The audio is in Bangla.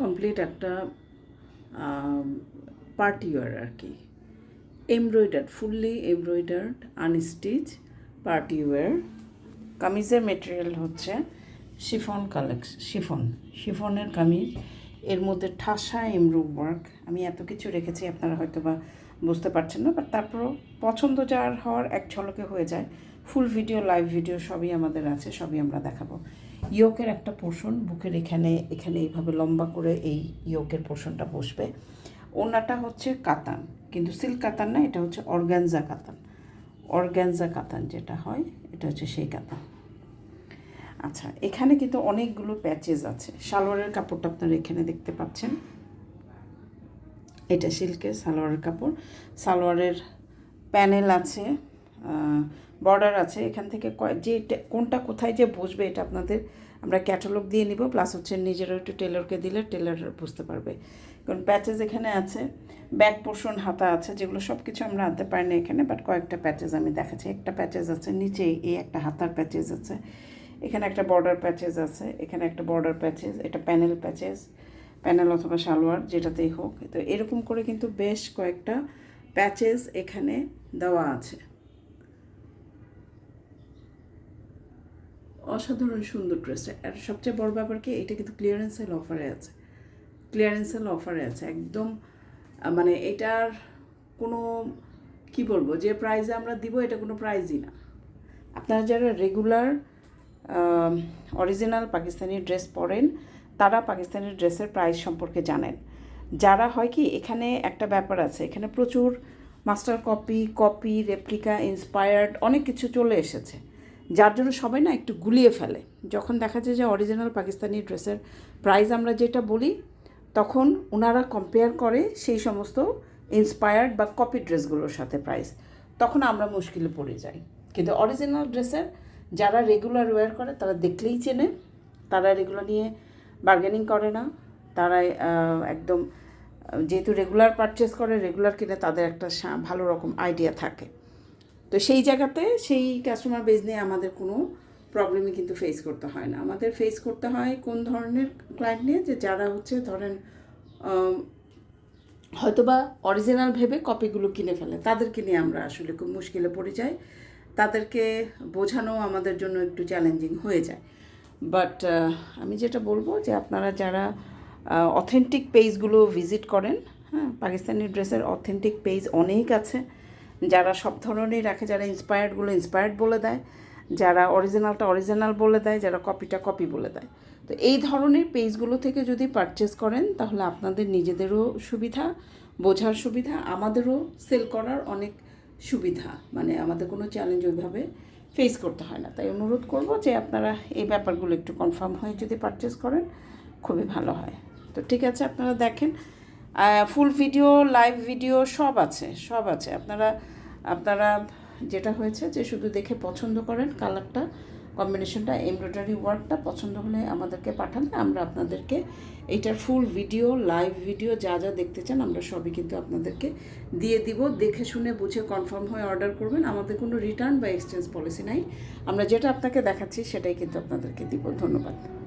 কমপ্লিট একটা পার্টি ওয়ার আর কি। Embroidered fully embroidered unstitch party wear কামিজের মেটেরিয়াল হচ্ছে শিফন কালেক্স শিফন শিফনের কামিজ, এর মধ্যে ঠাসা এমব্রু ওয়ার্ক আমি এত কিছু রেখেছি, আপনারা হয়তো বা বুঝতে পারছেন না বাট তারপরও পছন্দ যার হওয়ার এক ঝলকে হয়ে যায়। ফুল ভিডিও লাইভ ভিডিও সবই আমাদের আছে, সবই আমরা দেখাবো। ইয়োকের একটা পোর্শন বুকের এখানে এখানে এইভাবে লম্বা করে এই ইয়োকের পোর্শনটা বসবে। ওনাটা হচ্ছে কাতান, কিন্তু সিল্ক কাতান না, এটা হচ্ছে অর্গ্যানজা কাতান। অর্গ্যানজা কাতান যেটা হয়, এটা হচ্ছে সেই কাতান। আচ্ছা এখানে কিন্তু অনেকগুলো প্যাচেস আছে। সালোয়ারের কাপড়টা আপনারা এখানে দেখতে পাচ্ছেন। এটা সিল্কের সালোয়ারের কাপড়। সালোয়ারের প্যানেল আছে। বর্ডার আছে, এখান থেকে যে কোনটা কোথায় যে বসবে এটা আপনাদের আমরা ক্যাটালগ দিয়ে নিব প্লাস হচ্ছে নিজেরও একটু টেলরকে দিলে টেলর বুঝতে পারবে। কারণ প্যাচেস এখানে আছে ব্যাক পোর্শন হাতা আছে, যেগুলো সব কিছু আমরা আনতে পারি না এখানে বাট কয়েকটা প্যাচেস আমি দেখাচ্ছি। একটা প্যাচেস আছে নিচে, এই একটা হাতার প্যাচেস আছে, এখানে একটা বর্ডার প্যাচেস আছে, এখানে একটা বর্ডার প্যাচেস এটা প্যানেল প্যাচেস প্যানেল অথবা সালোয়ার, যেটাতেই হোক। তো এরকম করে কিন্তু বেশ কয়েকটা প্যাচেস এখানে দেওয়া আছে। অসাধারণ সুন্দর ড্রেসটা। আর সবচেয়ে বড় ব্যাপার কি, এটা কিন্তু ক্লিয়ারেন্স সেল অফারে আছে। ক্লিয়ারেন্স সেল অফারে আছে। একদম মানে এটার কোনো, কি বলব, যে প্রাইজে আমরা দিব, এটা কোনো প্রাইজই না। আপনারা যারা রেগুলার অরিজিনাল পাকিস্তানি ড্রেস পরেন, তারা পাকিস্তানি ড্রেসের প্রাইস সম্পর্কে জানেন। যারা হয় কি, এখানে একটা ব্যাপার আছে, এখানে প্রচুর master copy copy replica inspired অনেক কিছু চলে এসেছে। যার জন্য সবাই না একটু গুলিয়ে ফেলে। যখন দেখা যায় যে অরিজিনাল পাকিস্তানি ড্রেসের প্রাইস আমরা যেটা বলি, তখন ওনারা কম্পেয়ার করে সেই সমস্ত ইন্সপায়ার্ড বা কপি ড্রেসগুলোর সাথে প্রাইস তখন আমরা মুশকিলে পড়ে যাই। কিন্তু অরিজিনাল ড্রেসের যারা রেগুলার ওয়্যার করে, তারা দেখলেই চেনে। তারা এগুলো নিয়ে বার্গেনিং করে না। তারা একদম, যেহেতু রেগুলার পারচেস করে রেগুলার কিনে, তাদের একটা ভালো রকম আইডিয়া থাকে। তো সেই জায়গাতে সেই কাস্টমার বেস নিয়ে আমাদের কোনো প্রবলেমই কিন্তু ফেস করতে হয় না। আমাদের ফেস করতে হয় কোন ধরনের ক্লায়েন্ট নিয়ে? যে যারা হচ্ছে ধরেন হয়তোবা অরিজিনাল ভেবে কপিগুলো কিনে ফেলে। তাদেরকে নিয়ে আমরা আসলে খুব মুশকিলে পড়ে যাই। তাদেরকে বোঝানো আমাদের জন্য একটু চ্যালেঞ্জিং হয়ে যায়। বাট আমি যেটা বলব যে আপনারা যারা অথেন্টিক পেজগুলো ভিজিট করেন হ্যাঁ পাকিস্তানি ড্রেসের অথেন্টিক পেজ অনেক আছে। যারা সব ধরনেরই রাখে, যারা ইন্সপায়ার্ডগুলো ইন্সপায়ার্ড বলে দেয়, যারা অরিজিনালটা অরিজিনাল বলে দেয়, যারা কপিটা কপি বলে দেয়। তো এই ধরনের পেজগুলো থেকে যদি পারচেস করেন, তাহলে আপনাদের নিজেদেরও সুবিধা, বোঝার সুবিধা, আমাদেরও সেল করার অনেক সুবিধা। মানে আমাদের কোনো চ্যালেঞ্জ ওইভাবে ফেস করতে হয় না। তাই অনুরোধ করব যে আপনারা এই ব্যাপারগুলো একটু কনফার্ম হয়ে যদি পারচেস করেন, খুবই ভালো হয়। তো ঠিক আছে, আপনারা দেখেন। ফুল ভিডিও লাইভ ভিডিও সব আছে সব আছে। আপনারা আপনারা যেটা হয়েছে যে শুধু দেখে পছন্দ করেন কালারটা কম্বিনেশনটা এমব্রয়ডারি ওয়ার্কটা পছন্দ হলে আমাদেরকে পাঠালে আমরা আপনাদেরকে এইটার ফুল ভিডিও লাইভ ভিডিও যা যা দেখতে চান, আমরা সবই কিন্তু আপনাদেরকে দিয়ে দিব। দেখে শুনে বুঝে কনফার্ম হয়ে অর্ডার করবেন। আমাদের কোনো রিটার্ন বা এক্সচেঞ্জ পলিসি নাই। আমরা যেটা আপনাকে দেখাচ্ছি, সেটাই কিন্তু আপনাদেরকে দিব। ধন্যবাদ।